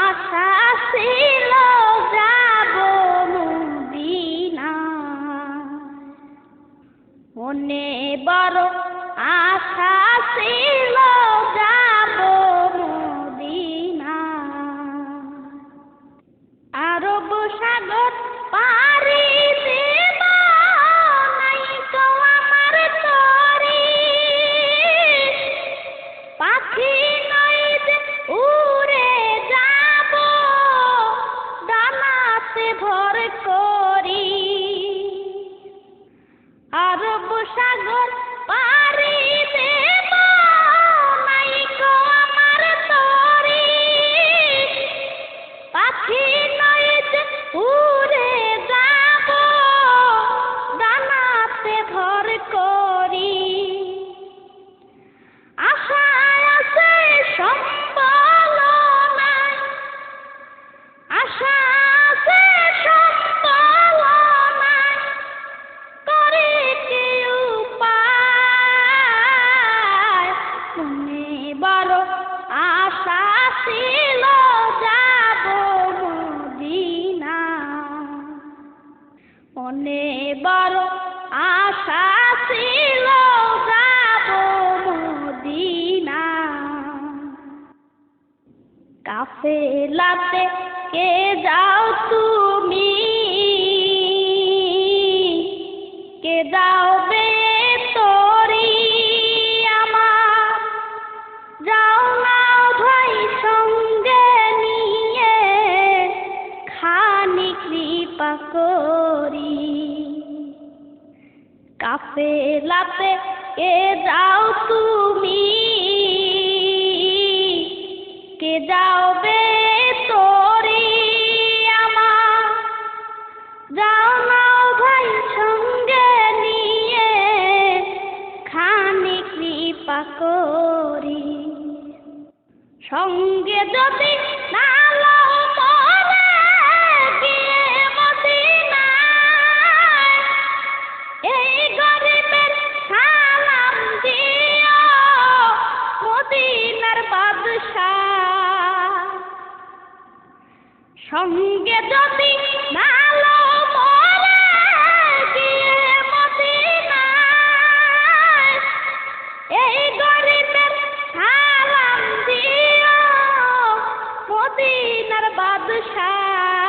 আশা ছিল যাব মনে বড় আশা ছিল যাব মদিনা। আরব সাগর ডানাতে ভর করি। আরব সাগর ছিল যাব কাফেলাতে কে যাও তুমি? কাফেলাতে কে যাও তুমি। কে যাও বে তোরি যাও নাও ভাই সঙ্গে নিয়ে খানি কৃপা করি। সঙ্গে যদি না সঙ্গে যদি ভালো এই গরিবের সালাম দিও মদিনার বাদশাহ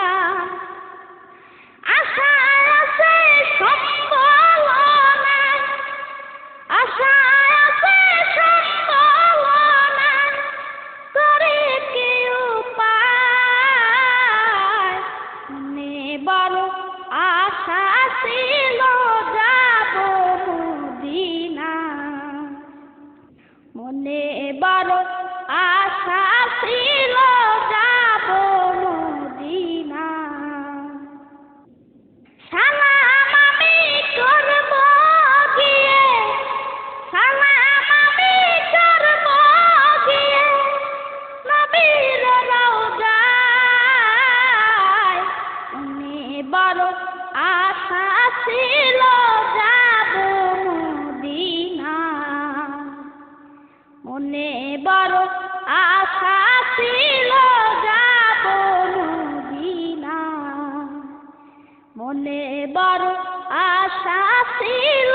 আশা ছিল যাব মদিনা। সালাম আমি করব গিয়ে। সালাম আমি করব গিয়ে। নবীর রওজায় মনে বড় আশা ছিল যাব মদিনা। মনে বড় আশা যাব মনে বড় আশা ছিল